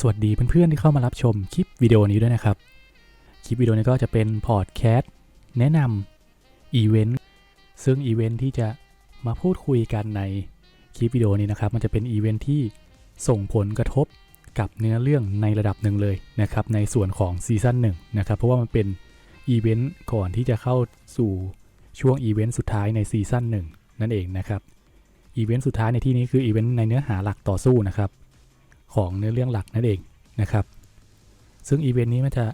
สวัสดีเพื่อนๆที่เข้ามารับชมคลิปวิดีโอนี้ด้วยนะครับ คลิปวิดีโอนี้ก็จะเป็นพอดแคสต์แนะนำอีเวนต์ซึ่งอีเวนต์ที่จะมาพูดคุยกันในคลิปวิดีโอนี้นะครับ มันจะเป็นอีเวนต์ที่ส่งผลกระทบกับเนื้อเรื่องในระดับหนึ่งเลยนะครับ ในส่วนของซีซั่นหนึ่งนะครับ เพราะว่ามันเป็นอีเวนต์ก่อนที่จะเข้าสู่ช่วงอีเวนต์สุดท้ายในซีซั่นหนึ่งนั่นเองนะครับอีเวนต์สุดท้ายในที่นี้คืออีเวนต์ในเนื้อหาหลักต่อสู้นะครับ ของเนื้อเรื่องหลักนั่นเองนะครับ ซึ่งอีเวนต์นี้มันจะ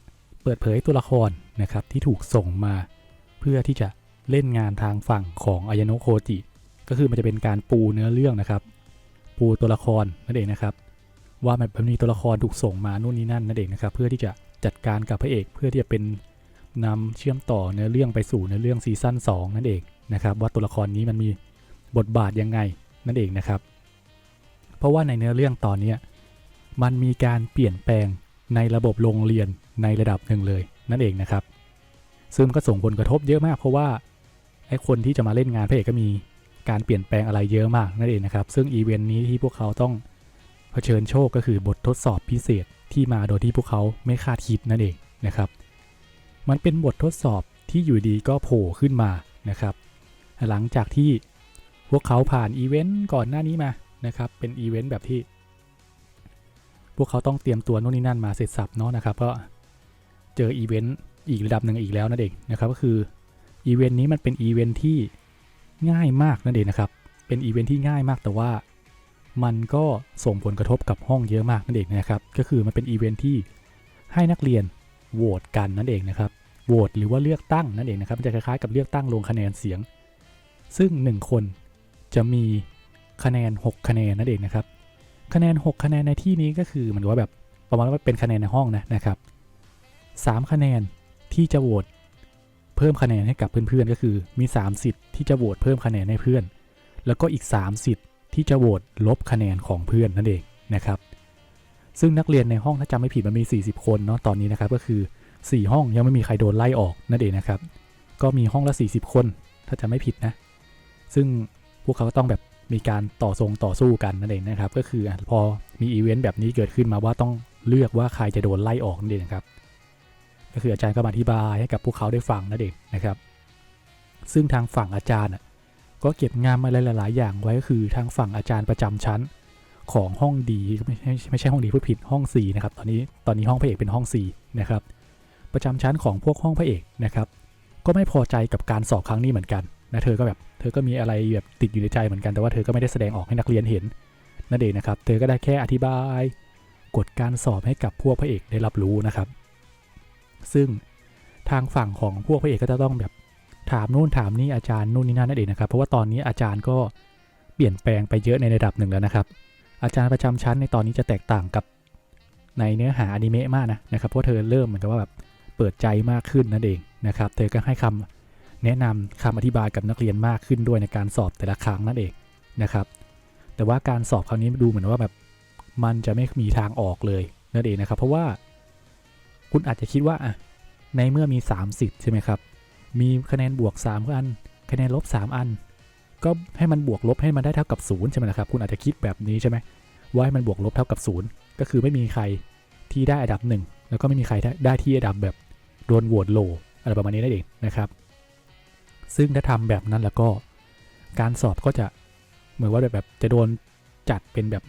เปิดเผยตัวละครนะครับที่ถูกส่งมาเพื่อที่จะเล่นงานทางฝั่งของอายาโนะโคจิ ก็คือมันจะเป็นการปูเนื้อเรื่องนะครับ ปูตัวละครนั่นเองนะครับ ว่ามันมีตัวละครถูกส่งมานู่นนี่นั่นนั่นเองนะครับ เพื่อที่จะจัดการกับพระเอกเพื่อที่จะเป็นนำเชื่อมต่อเนื้อเรื่องไปสู่เนื้อเรื่องซีซั่น2นั่นเองนะครับ ว่าตัวละครนี้มันมีบทบาทยังไงนั่นเองนะครับ เพราะว่าในเนื้อเรื่องตอนนี้ มันมีการเปลี่ยนแปลงในระบบโรงเรียนในระดับหนึ่งเลยนั่นเองนะครับ ซึ่งก็ส่งผลกระทบเยอะมากเพราะว่าไอ้คนที่จะมาเล่นงานพระเอกก็มีการเปลี่ยนแปลงอะไรเยอะมากนั่นเองนะครับ ซึ่งอีเวนต์นี้ที่พวกเขาต้องเผชิญโชคก็คือบททดสอบพิเศษที่มาโดยที่พวกเขาไม่คาดคิดนั่นเองนะครับ มันเป็นบททดสอบที่อยู่ดีก็โผล่ขึ้นมานะครับ หลังจากที่พวกเขาผ่านอีเวนต์ก่อนหน้านี้มานะครับ เป็นอีเวนต์แบบที่ พวกเขาต้องเตรียมตัวโน่นนี่นั่นมาเสร็จสับเนาะนะครับก็เจออีเวนต์อีกระดับหนึ่งอีกแล้วนั่นเองนะครับก็คืออีเวนต์นี้มันเป็นอีเวนต์ที่ง่ายมากนั่นเองนะครับเป็นอีเวนต์ที่ง่ายมากแต่ว่ามันก็ส่งผลกระทบกับห้องเยอะมากนั่นเองนะครับ ก็คือมันเป็นอีเวนต์ที่ให้นักเรียนโหวตกันนั่นเองนะครับ โหวตหรือว่าเลือกตั้งนั่นเองนะครับ มันจะคล้ายๆกับเลือกตั้งลงคะแนนเสียง ซึ่ง 1 คนจะมีคะแนน 6 คะแนนนั่นเองนะครับ คะแนน 6 คะแนนในที่นี้ก็คือเหมือนว่าแบบประมาณว่าเป็นคะแนนในห้องนะนะครับ3คะแนนที่จะโหวตเพิ่มคะแนนให้กับเพื่อนๆก็คือมี3สิทธิ์ที่จะโหวตเพิ่มคะแนนให้เพื่อน แล้วก็อีก3สิทธิ์ที่จะโหวตลบคะแนนของเพื่อนนั่นเองนะครับ ซึ่งนักเรียนในห้องถ้าจำไม่ผิดมันมี 40 คนเนาะตอนนี้นะครับก็คือ 4 ห้องยังไม่มีใครโดนไล่ออกนั่นเองนะครับ ก็มีห้องละ 40 คนถ้าจำไม่ผิดนะ ซึ่งพวกเขาก็ต้องแบบ มีการต่อทรงต่อสู้กันนั่นเองนะครับ ก็คือพอมีอีเวนต์แบบนี้เกิดขึ้นมาว่าต้องเลือกว่าใครจะโดนไล่ออกนั่นเองครับ ก็คืออาจารย์ก็มาอธิบายให้กับพวกเขาได้ฟังนั่นเองนะครับ ซึ่งทางฝั่งอาจารย์ก็เก็บงานมาหลาย ๆ อย่างไว้ก็คือทางฝั่งอาจารย์ประจำชั้นของห้องดีไม่ใช่ไม่ใช่ห้องดีพูดผิดห้อง4นะครับตอนนี้ตอนนี้ห้องพระเอกเป็นห้อง4นะครับประจำชั้นของพวกห้องพระเอกนะครับ ก็ไม่พอใจกับการสอบครั้งนี้เหมือนกัน นะเธอก็แบบเธอก็มีอะไรแบบติดอยู่ในใจเหมือนกันแต่ว่าเธอก็ไม่ได้แสดงออกให้นักเรียนเห็นนั่นเองนะครับ เธอก็ได้แค่อธิบายกฎการสอบให้กับพวกพระเอกได้รับรู้นะครับ ซึ่งทางฝั่งของพวกพระเอกก็จะต้องแบบถามนู่นถามนี่อาจารย์นู่นนี่นั่นนั่นเองนะครับ เพราะว่าตอนนี้อาจารย์ก็เปลี่ยนแปลงไปเยอะในระดับหนึ่งแล้วนะครับ อาจารย์ประจำชั้นในตอนนี้จะแตกต่างกับในเนื้อหาอนิเมะมากนะนะครับเพราะเธอเริ่มเหมือนกับว่าแบบเปิดใจมากขึ้นนั่นเองนะครับ เธอก็ให้คำ แนะนำคำอธิบายกับนักเรียนมากขึ้นด้วยในการสอบแต่ละครั้งนั่นเองนะครับ แต่ว่าการสอบครั้งนี้ดูเหมือนว่าแบบมันจะไม่มีทางออกเลยนั่นเองนะครับ เพราะว่าคุณอาจจะคิดว่าอะในเมื่อมี 30 ใช่ไหมครับ มีคะแนนบวก 3 อัน คะแนนลบ 3 อัน ก็ให้มันบวกลบให้มันได้เท่ากับ0ใช่ไหมล่ะครับ คุณอาจจะคิดแบบนี้ใช่ไหมว่าให้มันบวกลบเท่ากับ 0 ก็คือไม่มีใครที่ได้อันดับหนึ่งแล้วก็ไม่มีใครได้ที่อันดับแบบโดนโหวตโลอะไรประมาณนี้นั่นเองนะครับ ซึ่งถ้าทำแบบนั้นแล้วก็ การสอบก็จะเหมือนว่าแบบจะโดนจัดเป็นแบบ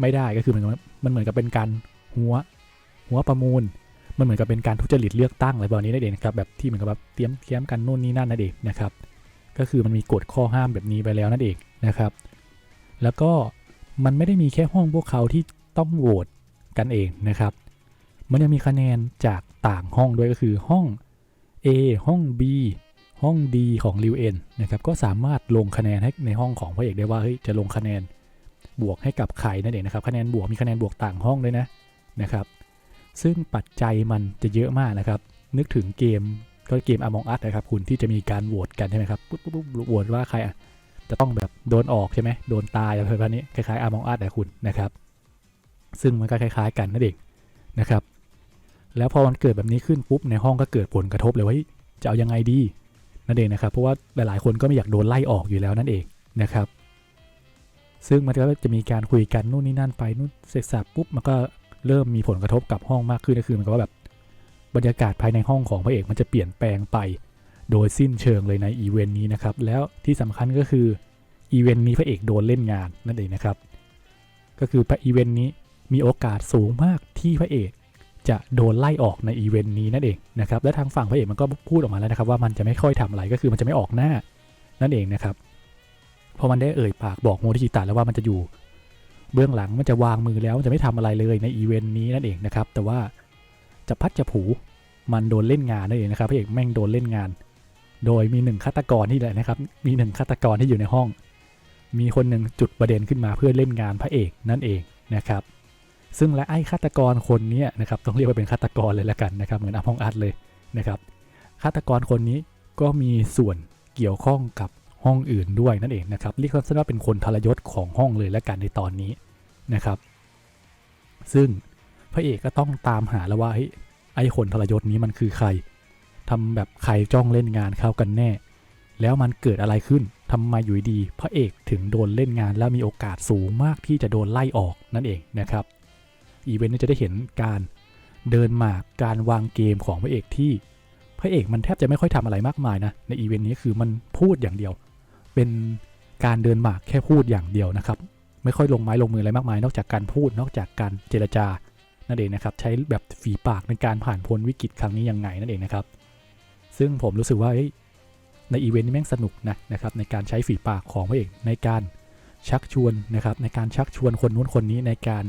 ไม่ได้ก็คือเหมือนมันเหมือนกับเป็นการหัวหัวประมูล มันเหมือนกับเป็นการทุจริตเลือกตั้งอะไรแบบนี้นั่นเองนะครับแบบที่เหมือนกับแบบเตรียมเตรียมกันนู่นนี่นั่นนั่นเองนะครับ ก็คือมันมีกฎข้อห้ามแบบนี้ไปแล้วนั่นเองนะครับ แล้วก็มันไม่ได้มีแค่ห้องพวกเขาที่ต้องโหวตกันเองนะครับ มันยังมีคะแนนจากต่างห้องด้วยก็คือห้อง A ห้อง B ห้องดีของริวเอ็นนะครับก็สามารถลงคะแนนให้ในห้องของพระเอกได้ว่าเฮ้ยจะลงคะแนนบวกให้กับใครนั่นเองนะครับคะแนนบวกมีคะแนนบวกต่างห้องด้วยนะนะครับซึ่งปัจจัยมันจะเยอะมากนะครับ นึกถึงเกมก็เกม Among Us นะครับคุณที่จะมีการโหวตกันใช่ไหมครับปุ๊บปุ๊บปุ๊บโหวตว่าใครอะจะต้องแบบโดนออกใช่ไหมโดนตายอะไรแบบนี้คล้ายๆ Among Us นะคุณนะครับ ซึ่งมันก็คล้าย ๆ กันนั่นเองนะครับ แล้วพอมันเกิดแบบนี้ขึ้นปุ๊บในห้องก็เกิดผลกระทบเลยว่าจะเอายังไงดี นั่นเองนะครับ เพราะว่าหลายๆคนก็ไม่อยากโดนไล่ออกอยู่แล้วนั่นเองนะครับ ซึ่งมันก็จะมีการคุยกันนู่นนี่นั่นไปนู่นเสร็จสับปุ๊บมันก็เริ่มมีผลกระทบกับห้องมากขึ้นก็คือมันก็ว่าแบบบรรยากาศภายในห้องของพระเอกมันจะเปลี่ยนแปลงไป โดยสิ้นเชิงเลยในอีเวนต์นี้นะครับ แล้วที่สำคัญก็คืออีเวนต์นี้พระเอกโดนเล่นงานนั่นเองนะครับ ก็คืออีเวนต์นี้มีโอกาสสูงมากที่พระเอก จะโดนไล่ออกในอีเวนต์นี้นั่นเองนะครับและทางฝั่งพระเอกมันก็พูดออกมาแล้วนะครับว่ามันจะไม่ค่อยทำอะไรก็คือมันจะไม่ออกหน้านั่นเองนะครับพราะมันได้เอ่ยปากบอกโมริชิตะแล้วว่ามันจะอยู่ เบื้องหลังมันจะวางมือแล้วมันจะไม่ทำอะไรเลยในอีเวนต์นี้นั่นเองนะครับแต่ว่าจะพัดจะผูมันโดนเล่นงานนั่นเองนะครับพระเอกแม่งโดนเล่นงาน โดยมีหนึ่งฆาตกรที่แหละนะครับมีหนึ่งฆาตกรที่อยู่ในห้อง มีคนหนึ่งจุดประเด็นขึ้นมาเพื่อเล่นงานพระเอกนั่นเองนะครับ ซึ่งและไอ้ฆาตกรคนนี้นะครับต้องเรียกว่าเป็นฆาตกรเลยละกันนะครับเหมือนอพองอัดเลยนะครับฆาตกรคนนี้ก็มีส่วนเกี่ยวข้องกับห้องอื่นด้วยนั่นเองนะครับเรียกว่าเป็นคนทรยศของห้องเลยละกันในตอนนี้นะครับ ซึ่งพระเอกก็ต้องตามหาแล้วว่าไอ้คนทรยศนี้มันคือใครทำแบบใครจ้องเล่นงานเข้ากันแน่ แล้วมันเกิดอะไรขึ้นทำไมอยู่ดี พระเอกถึงโดนเล่นงานแล้วมีโอกาสสูงมากที่จะโดนไล่ออกนั่นเองนะครับ อีเวนต์นี้จะได้เห็นการเดินหมากการวางเกมของพระเอกที่ พระเอกมันแทบจะไม่ค่อยทำอะไรมากมายนะ ในอีเวนต์นี้คือมันพูดอย่างเดียว เป็นการเดินหมากแค่พูดอย่างเดียวนะครับ ไม่ค่อยลงไม้ลงมืออะไรมากมาย นอกจากการพูดนอกจากการเจรจานั่นเองนะครับ ใช้แบบฝีปากในการผ่านพ้นวิกฤตครั้งนี้ยังไงนั่นเองนะครับ ซึ่งผมรู้สึกว่าในอีเวนต์นี้แม่งสนุกนะนะครับ ในการใช้ฝีปากของพระเอกในการชักชวนนะครับ ในการชักชวนคนนู้นคนนี้ในการ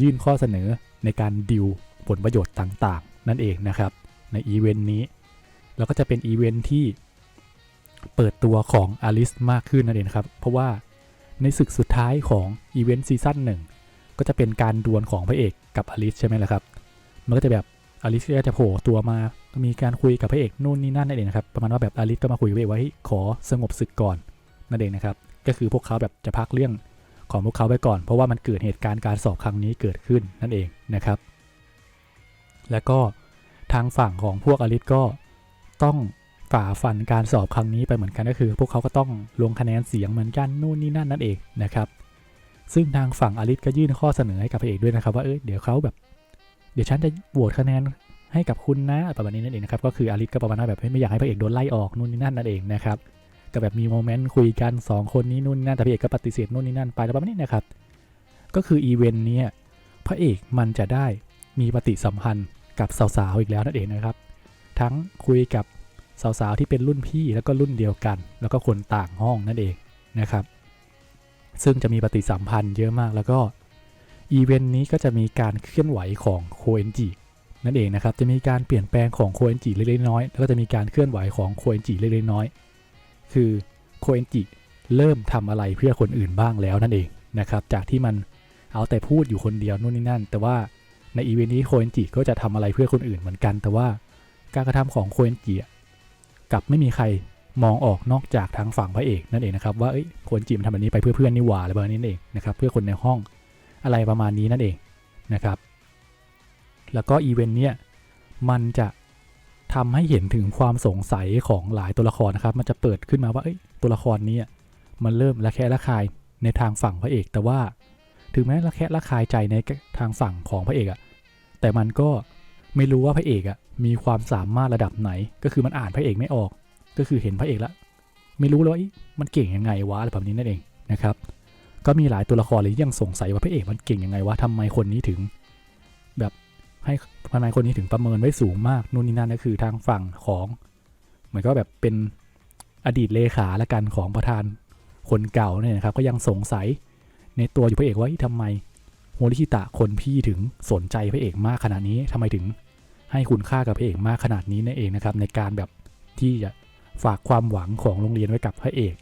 ยื่นข้อเสนอในการดิวผลประโยชน์ต่างๆ นั่นเองนะครับ ในอีเวนต์นี้ แล้วก็จะเป็นอีเวนต์ที่เปิดตัวของอลิสมากขึ้นนั่นเองครับ เพราะว่าในศึกสุดท้ายของอีเวนต์ซีซั่นหนึ่งก็จะเป็นการดวลของพระเอกกับอลิสใช่ไหมล่ะครับ มันก็จะแบบอลิสก็จะโผล่ตัวมามีการคุยกับพระเอกนู่นนี่นั่นนั่นเองนะครับประมาณว่าแบบอลิสก็มาคุยกับพระเอกว่าขอสงบศึกก่อนนั่นเองนะครับ ก็คือพวกเขาแบบจะพักเรื่อง ของพวกเขาไว้ก่อน เพราะว่ามันเกิดเหตุการณ์การสอบครั้งนี้เกิดขึ้นนั่นเองนะครับ แล้วก็ทางฝั่งของพวกอลิสก็ต้องฝ่าฟันการสอบครั้งนี้ไปเหมือนกันก็คือ พวกเขาก็ต้องลงคะแนนเสียงเหมือนกันนู่นนี่นั่นนั่นเองนะครับ ซึ่งทางฝั่งอลิสก็ยื่นข้อเสนอให้กับพระเอกด้วยนะครับ ว่าเออเดี๋ยวเขาแบบ เดี๋ยวฉันจะโหวตคะแนนให้กับคุณนะประมาณนี้นั่นเองนะครับก็คืออลิสก็ประมาณว่าแบบไม่อยากให้พระเอกโดนไล่ออกนู่นนี่นั่นนั่นเองนะครับ ก็แบบมีโมเมนต์คุยกัน 2 คนนี้นู่นนั่นแต่พระเอกก็ปฏิเสธนู่นนี่นั่นไปแล้วประมาณนี้นะครับ ก็คืออีเวนต์นี้พระเอกมันจะได้มีปฏิสัมพันธ์กับสาวๆอีกแล้วนั่นเองนะครับ ทั้งคุยกับสาวๆที่เป็นรุ่นพี่แล้วก็รุ่นเดียวกัน แล้วก็คนต่างห้องนั่นเองนะครับ ซึ่งจะมีปฏิสัมพันธ์เยอะมากแล้วก็อีเวนต์นี้ก็จะมีการเคลื่อนไหวของโคเอนจินั่นเองนะครับ จะมีการเปลี่ยนแปลงของโคเอนจิเล็กๆน้อยแล้วก็จะมีการเคลื่อนไหวของโคเอนจิเล็กๆน้อย คือโคเอนจิเริ่มทำอะไรเพื่อคนอื่นบ้างแล้วนั่นเองนะครับ จากที่มันเอาแต่พูดอยู่คนเดียวนู่นนี่นั่น แต่ว่าในอีเวนต์นี้โคเอนจิก็จะทำอะไรเพื่อคนอื่นเหมือนกัน แต่ว่าการกระทำของโคเอนจิกับไม่มีใครมองออกนอกจากทางฝั่งพระเอกนั่นเองนะครับว่าโคเอนจิมันทำแบบนี้ไปเพื่อเพื่อนนี่หว่าอะไรแบบนี้นั่นเองนะครับเพื่อคนในห้องอะไรประมาณนี้นั่นเองนะครับ แล้วก็อีเวนต์เนี้ยมันจะ ทำให้เห็นถึงความสงสัยของหลายตัวละครนะครับ มันจะเปิดขึ้นมาว่าตัวละครนี้มันเริ่มละแคะละคายในทางฝั่งพระเอก แต่ว่าถึงแม้ละแคะละคายใจในทางฝั่งของพระเอกอะแต่มันก็ไม่รู้ว่าพระเอกอะมีความสามารถระดับไหน ก็คือมันอ่านพระเอกไม่ออก ก็คือเห็นพระเอกแล้วไม่รู้เลยว่ามันเก่งยังไงวะอะไรแบบนี้นั่นเองนะครับ ก็มีหลายตัวละครเลยยังสงสัยว่าพระเอกมันเก่งยังไงวะทำไมคนนี้ถึง ให้ทำไมคนนี้ถึงประเมินไว้สูงมากนู่นนี่นั่นก็คือทางฝั่งของเหมือนก็แบบเป็นอดีตเลขาละกันของประธานคนเก่าเนี่ยนะครับก็ยังสงสัยในตัวอยู่พระเอกว่าทำไมโฮริชิตะคนพี่ถึงสนใจพระเอกมากขนาดนี้ทำไมถึงให้คุณค่ากับพระเอกมากขนาดนี้นั่นเองนะครับในการแบบที่จะฝากความหวังของโรงเรียนไว้กับพระเอก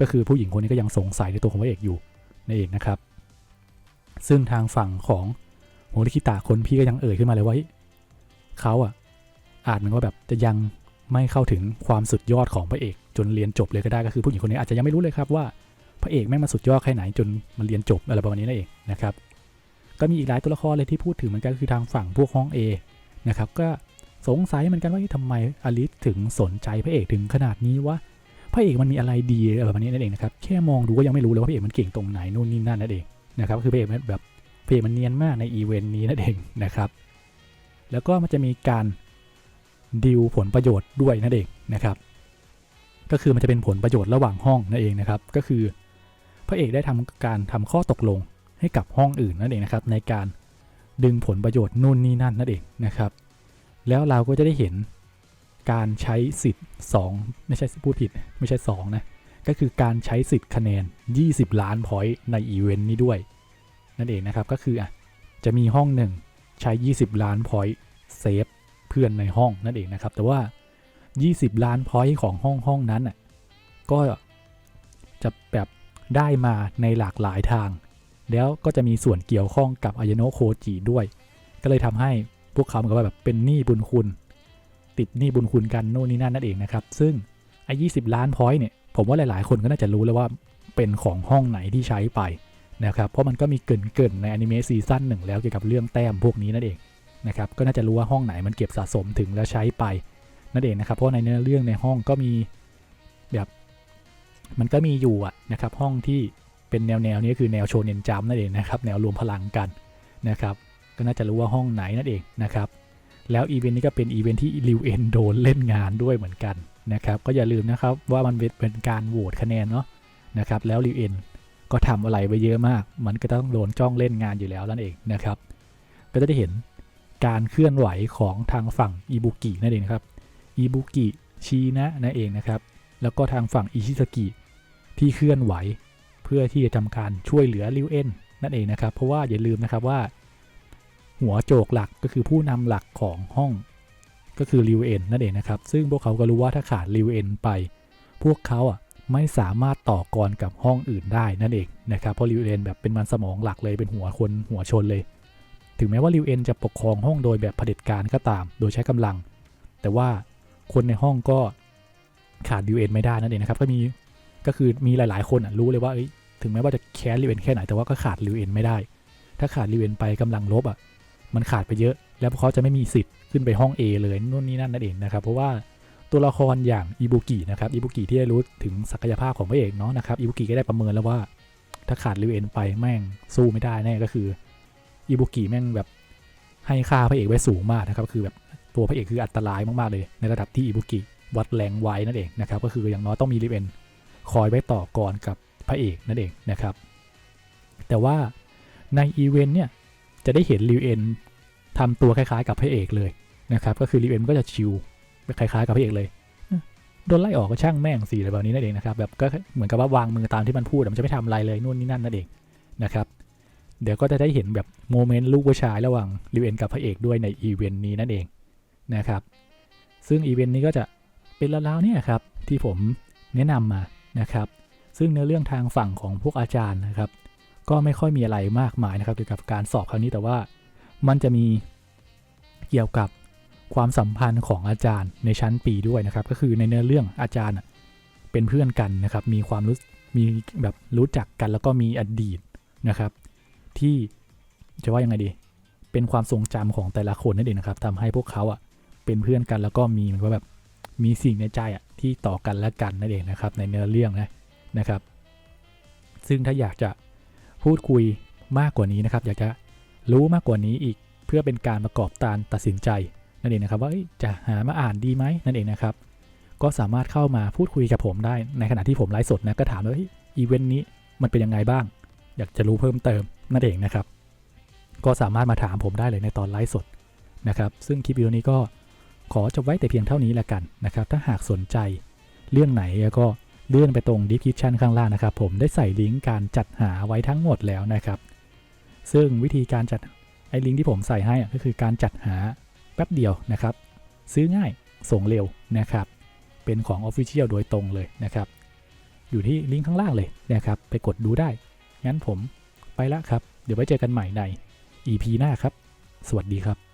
ก็คือผู้หญิงคนนี้ก็ยังสงสัยในตัวของพระเอกอยู่นั่นเองนะครับ ซึ่งทางฝั่งของ โฮริคิตะคนพี่ก็ยังเอ่ยขึ้นมาเลยว่าเขาอะอาจมันว่าแบบจะยังไม่เข้าถึงความสุดยอดของพระเอกจนเรียนจบเลยก็ได้ก็คือผู้หญิงคนนี้อาจจะยังไม่รู้เลยครับว่าพระเอกแม่งมาสุดยอดแค่ไหนจนมันเรียนจบอะไรประมาณนี้นั่นเองนะครับ ก็มีอีกหลายตัวละครเลยที่พูดถึงเหมือนกันคือทางฝั่งพวกห้อง A นะครับก็สงสัยเหมือนกันว่าทำไมอลิสถึงสนใจพระเอกถึงขนาดนี้วะพระเอกมันมีอะไรดีอะไรแบบนี้นั่นเองนะครับแค่มองดูก็ยังไม่รู้เลยว่าพระเอกมันเก่งตรงไหนนู่นนี่นั่นนั่นเองนะครับคือพระเอกแบบ เพจมันเนียนมากในอีเวนต์นี้นั่นเองนะครับ แล้วก็มันจะมีการดิวผลประโยชน์ด้วยนั่นเองนะครับ ก็คือมันจะเป็นผลประโยชน์ระหว่างห้องนั่นเองนะครับ ก็คือพระเอกได้ทำการทำข้อตกลงให้กับห้องอื่นนั่นเองนะครับ ในการดึงผลประโยชน์นู่นนี่นั่นนั่นเองนะครับ แล้วเราก็จะได้เห็นการใช้สิทธิ์ 2 ไม่ใช่พูดผิดไม่ใช่ 2 นะ ก็คือการใช้สิทธิ์คะแนน 20 ล้านพอยต์ในอีเวนต์นี้ด้วย นั่นเองนะครับก็คืออะจะมีห้องหนึ่งใช้ 20 ล้านพอยต์เซฟเพื่อนในห้องนั่นเองนะครับ แต่ว่า 20 ล้านพอยต์ของห้องห้องนั้นอะก็จะแบบได้มาในหลากหลายทาง แล้วก็จะมีส่วนเกี่ยวข้องกับอายโนโคจิด้วย ก็เลยทำให้พวกเขาเหมือนกับว่าแบบเป็นหนี้บุญคุณ ติดหนี้บุญคุณกันโน่นนี่นั่นนั่นเองนะครับ ซึ่งไอ้ยีล้านพอยต์เนี่ยผมว่าหลาย ๆ คนก็น่าจะรู้แล้วว่าเป็นของห้องไหนที่ใช้ไป นะครับเพราะมันก็มีเกินๆในอนิเมะซีซั่นหนึ่งแล้วเกี่ยวกับเรื่องแต้มพวกนี้นั่นเองนะครับก็น่าจะรู้ว่าห้องไหนมันเก็บสะสมถึงแล้วใช้ไปนั่นเองนะครับเพราะในเนื้อเรื่องในห้องก็มีแบบมันก็มีอยู่อะนะครับห้องที่เป็นแนวแนวนี้คือแนวโชเนนจัมนั่นเองนะครับแนวรวมพลังกันนะครับก็น่าจะรู้ว่าห้องไหนนั่นเองนะครับแล้วอีเวนต์นี้ก็เป็นอีเวนต์ที่ริวเอนโดนเล่นงานด้วยเหมือนกันนะครับก็อย่าลืมนะครับว่ามันเป็นการโหวตคะแนนเนาะนะครับแล้วริวเอน ก็ทำอะไรไปเยอะมาก มันก็ต้องโดนจ้องเล่นงานอยู่แล้วนั่นเองนะครับ ก็จะได้เห็นการเคลื่อนไหวของทางฝั่งอิบุกินั่นเองครับอิบุกิชีนะนั่นเองนะครับ แล้วก็ทางฝั่งอิชิสกิที่เคลื่อนไหวเพื่อที่จะทำการช่วยเหลือริวเอ็นนั่นเองนะครับ เพราะว่าอย่าลืมนะครับว่า หัวโจกหลักก็คือผู้นำหลักของห้อง ก็คือริวเอ็นนั่นเองนะครับ ซึ่งพวกเขาก็รู้ว่าถ้าขาดริวเอ็นไป พวกเขาอะ ไม่สามารถต่อกรกับห้องอื่นได้นั่นเองนะครับเพราะริวเอ็นแบบเป็นมันสมองหลักเลยเป็นหัวคนหัวชนเลย ถึงแม้ว่าริวเอ็นจะปกครองห้องโดยแบบเผด็จการก็ตาม โดยใช้กำลัง แต่ว่าคนในห้องก็ขาดริวเอ็นไม่ได้นั่นเองนะครับก็มีก็คือมีหลาย ๆ คนรู้เลยว่าถึงแม้ว่าจะแค้นริวเอ็นแค่ไหนแต่ว่าก็ขาดริวเอ็นไม่ได้ ถ้าขาดริวเอ็นไปกำลังลบอะมันขาดไปเยอะ แล้วเขาจะไม่มีสิทธิ์ขึ้นไปห้อง A เลยนู่นนี่นั่นนั่นเองนะครับเพราะว่า ตัวละครอย่างอิบุกินะครับอิบุกิที่ได้รู้ถึงศักยภาพของพระเอกเนาะนะครับอิบุกิก็ได้ประเมินแล้วว่า ถ้าขาดริวเอ็นไปแม่งสู้ไม่ได้แน่ก็คืออิบุกิแม่งแบบให้ค่าพระเอกไว้สูงมากนะครับคือแบบตัวพระเอกคืออันตรายมากๆเลย ในระดับที่อิบุกิวัดแรงไว้นั่นเองนะครับก็คืออย่างน้อยต้องมีริวเอ็นคอยไว้ต่อกรกับพระเอกนั่นเองนะครับ แต่ว่าในอีเวนต์เนี่ยจะได้เห็นริวเอ็นทำตัวคล้ายๆ กับพระเอกเลยนะครับก็คือริวเอ็นก็จะชิว คล้ายๆกับพระเอกเลยโดนไล่ออกก็ช่างแม่งสีอะไรแบบนี้นั่นเองนะครับแบบก็เหมือนกับว่าวางมือตามที่มันพูดมันจะไม่ทำอะไรเลยนู่นนี่นั่นนั่นเองนะครับเดี๋ยวก็จะได้เห็นแบบโมเมนต์ลูกผู้ชายระหว่างริวเอ็นกับพระเอกด้วยในอีเวนต์นี้นั่นเองนะครับซึ่งอีเวนต์นี้ก็จะเป็นราวๆเนี่ยครับที่ผมแนะนำมานะครับ ซึ่งเนื้อเรื่องทางฝั่งของพวกอาจารย์นะครับ ก็ไม่ค่อยมีอะไรมากมายนะครับเกี่ยวกับการสอบครั้งนี้แต่ว่ามันจะมีเกี่ยวกับ ความสัมพันธ์ของอาจารย์ในชั้นปีด้วยนะครับ ก็คือในเนื้อเรื่องอาจารย์เป็นเพื่อนกันนะครับ มีความรู้มีแบบรู้จักกันแล้วก็มีอดีตนะครับ ที่จะว่ายังไงดี เป็นความทรงจำของแต่ละคนนั่นเองนะครับทำให้พวกเขาอะเป็นเพื่อนกันแล้วก็มีเหมือนกับแบบมีสิ่งในใจอะที่ต่อกันและกันนั่นเองนะครับ ในเนื้อเรื่องนะนะครับ ซึ่งถ้าอยากจะพูดคุยมากกว่านี้นะครับ อยากจะรู้มากกว่านี้อีกเพื่อเป็นการประกอบการตัดสินใจ นั่นเองนะครับว่าจะหามาอ่านดีไหมนั่นเองนะครับ ก็สามารถเข้ามาพูดคุยกับผมได้ในขณะที่ผมไลฟ์สดนะก็ถามว่าอีเวนต์นี้มันเป็นยังไงบ้าง อยากจะรู้เพิ่มเติมนั่นเองนะครับ ก็สามารถมาถามผมได้เลยในตอนไลฟ์สดนะครับซึ่งคลิปวิดีโอนี้ก็ขอจบไว้แต่เพียงเท่านี้ละกันนะครับ ถ้าหากสนใจเรื่องไหนก็เลื่อนไปตรงดีคริปชันข้างล่างนะครับ ผมได้ใส่ลิงก์การจัดหาไว้ทั้งหมดแล้วนะครับ ซึ่งวิธีการจัดไอ้ลิงก์ที่ผมใส่ให้ก็คือการจัดหา แป๊บเดียวนะครับ ซื้อง่ายส่งเร็วนะครับ เป็นของ Official โดยตรงเลยนะครับ อยู่ที่ลิงก์ข้างล่างเลยนะครับ ไปกดดูได้ งั้นผมไปละครับ เดี๋ยวไว้เจอกันใหม่ใน EP หน้าครับ สวัสดีครับ